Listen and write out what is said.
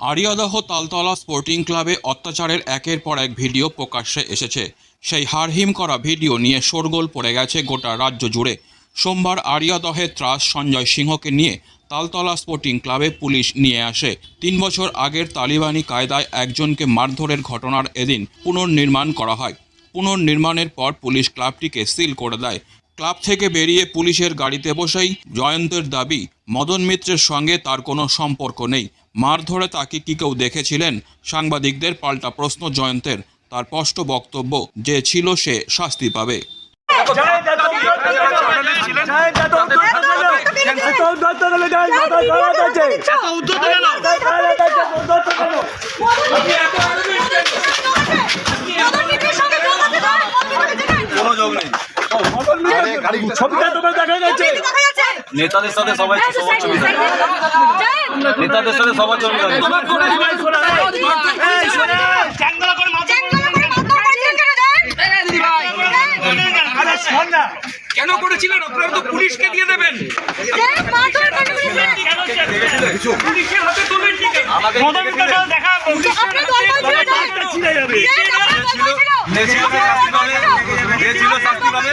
Ariadaha Taltala sporting ক্লাবে অত্যাচারের একের পর এক ভিডিও প্রকাশ্যে এসেছে। সেই হারহিম করা ভিডিও নিয়ে শোরগোল পড়ে গেছে গোটা রাজ্য জুড়ে। সোমবার আরিয়াদহের ত্রাস সঞ্জয় সিংহকে নিয়ে তালতলা স্পোর্টিং ক্লাবে পুলিশ নিয়ে আসে। তিন বছর আগের তালিবানি কায়দায় একজনকে মারধরের ঘটনার এদিন পুনর্নির্মাণ করা হয়। পুনর্নির্মাণের পর পুলিশ ক্লাবটিকে সিল করে দেয়। ক্লাব থেকে বেরিয়ে পুলিশের গাড়িতে বসেই জয়ন্তের দাবি মদন মিত্রের সঙ্গে তার কোনো সম্পর্ক নেই। মারধরে তাকে কি কেউ দেখেছিলেন? সাংবাদিকদের পাল্টা প্রশ্ন জয়ন্তের। তার স্পষ্ট বক্তব্য যে ছিল সে শাস্তি পাবে। কোনো যোগ নেই। ছবিটা তোমার দেখা গেছে নেতাদের সাথে সবাই সবার ছবি নেতাদের সাথে সবার ছবি কেন করেছিলেন আপনারা তো পুলিশকে দিয়ে দেবেন পুলিশের হাতে তুলবেন যে ছিল শাস্তি পাবে